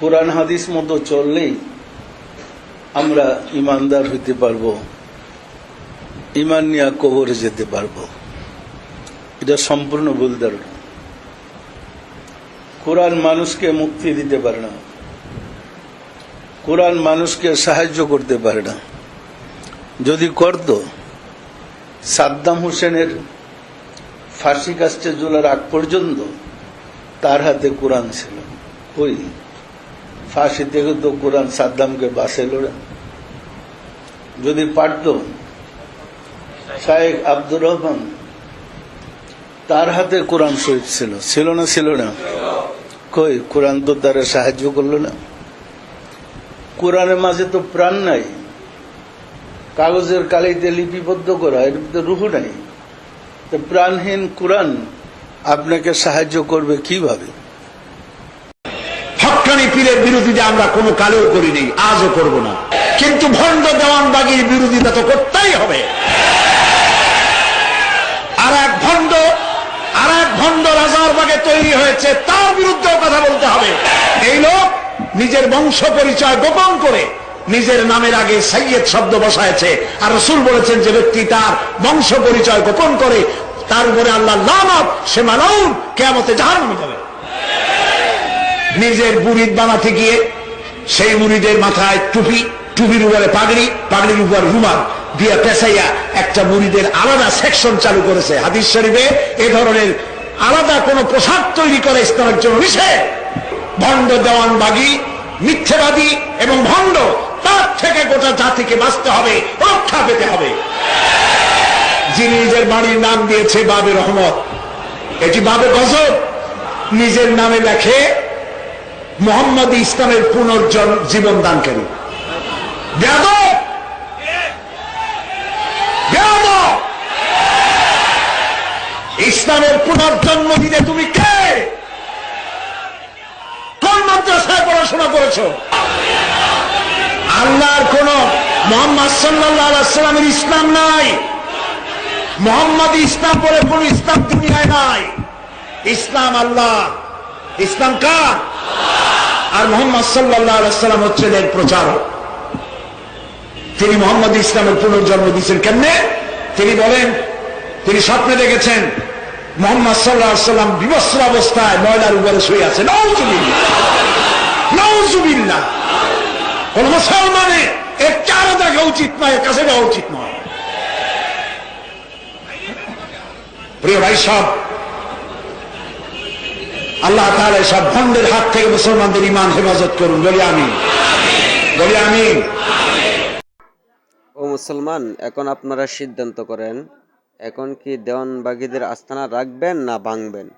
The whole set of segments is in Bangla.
কোরআন হাদিস মতো চললেই আমরা ইমানদার হইতে পারব ইমান নিয়ে কবরে যেতে পারব। এটা সম্পূর্ণ ভুল ধারণা। কোরআন মানুষকে মুক্তি দিতে পারে না। কোরআন মানুষকে সাহায্য করতে পারে না। যদি করত, সাদ্দাম হোসেনের ফাঁসি কাস্টে জোলার আগ পর্যন্ত তার হাতে কোরআন ছিল। ওই ফাঁসি থেকে তো কোরআন সাদ্দামকে বাসে লড়ে। যদি পারত শাহেখ আব্দুর রহমান তার হাতে কোরআন শরীফ ছিল ছিল না ছিল না? কই, কোরআন তো তারা সাহায্য করল না। কোরআনের মাঝে তো প্রাণ নাই। কাগজের কালিতে লিপিবদ্ধ করা, এর তো রুহু নাই। প্রাণহীন কোরআন আপনাকে সাহায্য করবে কীভাবে? হকানি পীরের বিরোধিতা আমরা কোনো কালেও করিনি, আজও করব না। কিন্তু ভণ্ড দেওয়ানবাগির বিরোধিতা তো করতেই হবে। আর এক ভণ্ড, আর এক ভণ্ড রাজার বাগে তৈরি হয়েছে, তার বিরুদ্ধেও কথা বলতে হবে। এই লোক নিজের বংশ পরিচয় গোপন করে নিজের নামের আগে সৈয়দ শব্দ বসায়ছে, আর রসুল বলেছেন যে ব্যক্তি তার বংশ পরিচয় গোপন করে, তার উপরে আল্লাহ লানত, সে মালাউন কেমতে জাহান যাবে। নিজের মুরিদ বানাতে গিয়ে সেই মুরিদের মাথায় টুপি, টুপির উপরে পাগড়ি, পাগড়ির উপর রুমাল দিয়া পেশাইয়া একটা মুরিদের আলাদা সেকশন চালু করেছে। হাদিস শরীফে এ ধরনের আলাদা কোন পোশাক তৈরি করে ইসলামের জন্য নিষেধ ভণ্ড দেওয়ানবাগি মিথ্যেবাদী এবং ভণ্ড, তার থেকে গোটা জাতিকে বাঁচতে হবে, রক্ষা পেতে হবে। যিনি নিজের বাড়ির নাম দিয়েছে বাবে রহমত, এটি বাবে গজব। নিজের নামে লেখে মোহাম্মদ ইসলামের পুনর্জন জীবন দানকারী! ইসলামের পুনর্জন্ম দিতে তুমি কে? কোন মাদ্রাসায় পড়াশোনা করেছ? আল্লাহর কোন মোহাম্মদ সাল্লামের ইসলাম নাই। মোহাম্মদ ইসলাম বলে কোন ইসলাম দুনিয়ায় নাই। ইসলাম আল্লাহ। ইসলাম কার? আর মোহাম্মদ সাল্লাম হচ্ছেন এর প্রচারক। তিনি মোহাম্মদ ইসলামের পুনর্জন্ম দিয়েছেন কেমনে? তিনি বলেন, তিনি স্বপ্নে দেখেছেন, মোহাম্মদ সাল্লাহ সাল্লাম বিবস্ত্র অবস্থায় ময়লার উপরে শুয়ে আছে। নৌজুবিল্লা কোন মুসলমানের এর চারও দেখা উচিত নয় কাছে যাওয়া উচিত নয়। প্রিয় ভাই সব আল্লাহ তাহলে সব ভণ্ডের হাত থেকে মুসলমানদের ইমান হেফাজত করুন। বলি আমি বলি আমি ও মুসলমান, এখন আপনারা সিদ্ধান্ত করেন, এখন কি দেওয়ানবাগীদের আস্তানা রাখবেন না ভাঙবেন?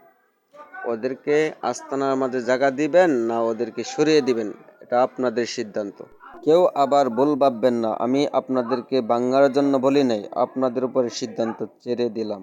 ওদেরকে আস্তানার মাঝে জায়গা দিবেন না ওদেরকে সরিয়ে দিবেন? এটা আপনাদের সিদ্ধান্ত। কেউ আবার ভুল ভাববেন না, আমি আপনাদেরকে বাঙ্গার জন্য বলি নাই, আপনাদের উপরে সিদ্ধান্ত ছেড়ে দিলাম।